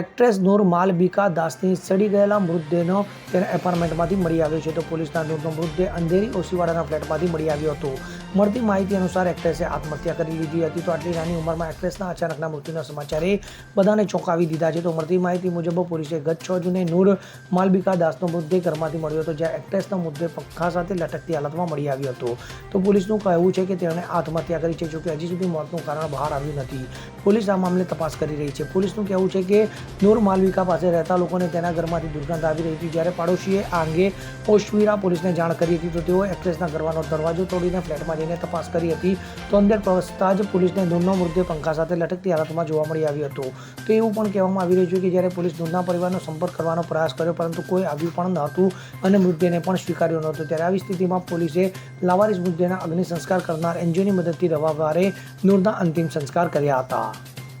Actress નૂર માલબિકા દાસની સડી ગયેલા મૃતદેહનો તેના એપાર્ટમેન્ટમાંથી મળી આવ્યો છે તો પોલીસના નૂરનો મૃતદેહ અંધેરી ઓસીવાડાના ફ્લેટમાંથી મળી આવ્યો હતો. મળતી માહિતી અનુસાર એક્ટ્રેસે આત્મહત્યા કરી લીધી હતી તો આટલી નાની ઉંમરમાં એક્ટ્રેસના અચાનકના મૃત્યુના સમાચારે બધાને ચોંકાવી દીધા છે. તો મળતી માહિતી મુજબ પોલીસે ગત છ જૂને નૂર માલબિકા દાસનો મૃતદેહ ઘરમાંથી મળ્યો હતો, જ્યાં એક્ટ્રેસનો મૃતદેહ પંખા સાથે લટકતી હાલતમાં મળી આવ્યો હતો. તો પોલીસનું કહેવું છે કે તેણે આત્મહત્યા કરી છે, જોકે હજી સુધી મોતનું કારણ બહાર આવ્યું નથી. પોલીસ આ મામલે તપાસ કરી રહી છે. પોલીસનું કહેવું છે કે નૂર માલવિકા પાસે રહેતા લોકોને તેના ઘરમાંથી દુર્ગંધ આવી રહી હતી. જ્યારે પાડોશીએ આ અંગે પોસ્ટવીરા પોલીસને જાણ કરી હતી, તો તેઓ એક્ટ્રેસના ઘરવાનો દરવાજો તોડીને ફ્લેટમાં જઈને તપાસ કરી હતી. તો અંદર પ્રવેશતા જ પોલીસને નૂરનો મૃતદેહ પંખા સાથે લટકતી હાલતમાં જોવા મળી આવ્યો હતો. તો એવું પણ કહેવામાં આવી રહ્યું છે કે જ્યારે પોલીસ નૂરના પરિવારનો સંપર્ક કરવાનો પ્રયાસ કર્યો, પરંતુ કોઈ આવ્યું પણ ન હતું અને મૃતદેહને પણ સ્વીકાર્યો નહોતો. ત્યારે આવી સ્થિતિમાં પોલીસે લાવારીસ મૃતદેહના અગ્નિ સંસ્કાર કરનાર એનજીઓની મદદથી રવિવારે નૂરના અંતિમ સંસ્કાર કર્યા હતા.